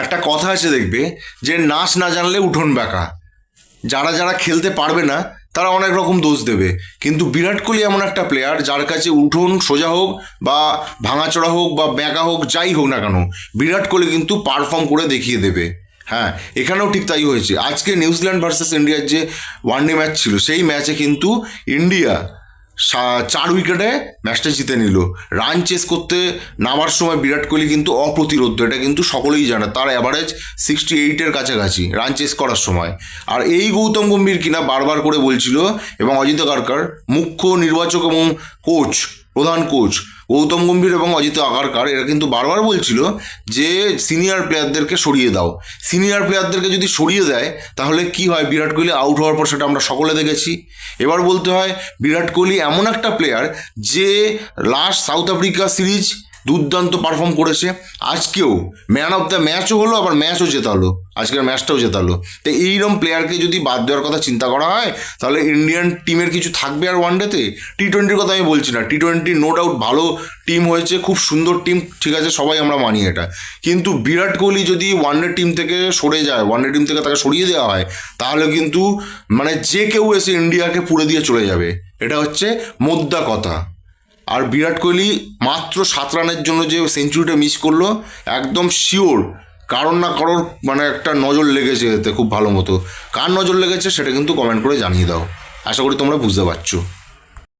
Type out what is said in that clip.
একটা কথা আছে দেখবে, যে নাচ না জানলে উঠোন বেঁকা যারা যারা খেলতে পারবে না, তারা অনেক রকম দোষ দেবে। কিন্তু বিরাট কোহলি এমন একটা প্লেয়ার যার কাছে উঠোন সোজা হোক বা ভাঙাচোরা হোক বা ব্যাঁকা হোক, যাই হোক না কেন, বিরাট কোহলি কিন্তু পারফর্ম করে দেখিয়ে দেবে। হ্যাঁ এখানেও ঠিক তাই হয়েছে। আজকে নিউজিল্যান্ড ভার্সেস ইন্ডিয়ার যে ওয়ানডে ম্যাচ ছিল, সেই ম্যাচে কিন্তু ইন্ডিয়া চার উইকেটে ম্যাচটা জিতে নিল। রান চেস করতে নামার সময় বিরাট কোহলি কিন্তু অপ্রতিরোধ, এটা কিন্তু সকলেই জানে। তার অ্যাভারেজ সিক্সটি এইটের কাছাকাছি রান চেস করার সময়। আর এই গৌতম গম্ভীর কিনা বারবার করে বলছিল, এবং অজিত কারকার মুখ্য নির্বাচক এবং কোচ প্রধান কোচ গৌতম গম্ভীর এবং অজিত আগারকার, এরা কিন্তু বারবার বলছিল যে সিনিয়র প্লেয়ারদেরকে সরিয়ে দাও। সিনিয়র প্লেয়ারদেরকে যদি সরিয়ে দেয়, তাহলে কি হয়? বিরাট কোহলি আউট হওয়ার পর সেটা আমরা সকলে দেখেছি। এবার বলতে হয়, বিরাট কোহলি এমন একটা প্লেয়ার যে লাস্ট সাউথ আফ্রিকা সিরিজ দুর্দান্ত পারফর্ম করেছে। আজকেও ম্যান অফ দ্য ম্যাচও হলো, আবার ম্যাচও জেতালো। আজকের ম্যাচটাও জেতালো। তো এইরকম প্লেয়ারকে যদি বাদ দেওয়ার কথা চিন্তা করা হয়, তাহলে ইন্ডিয়ান টিমের কিছু থাকবে আর ওয়ানডেতে টি টোয়েন্টির কথা আমি বলছি না। টি টোয়েন্টি নো ডাউট ভালো টিম হয়েছে, খুব সুন্দর টিম ঠিক আছে, সবাই আমরা মানি এটা। কিন্তু বিরাট কোহলি যদি ওয়ানডে টিম থেকে সরে যায় ওয়ানডে টিম থেকে তাকে সরিয়ে দেওয়া হয়, তাহলে কিন্তু মানে যে কেউ এসে ইন্ডিয়াকে পুড়ে দিয়ে চলে যাবে। এটা হচ্ছে মোদ্দা কথা। আর বিরাট কোহলি মাত্র সাত রানের জন্য যে সেঞ্চুরিটা মিস করল, একদম শিওর কারোর না কারোর মানে একটা নজর লেগেছে এতে খুব ভালো মতো। কার নজর লেগেছে সেটা কিন্তু কমেন্ট করে জানিয়ে দাও। আশা করি তোমরা বুঝতে পারছ।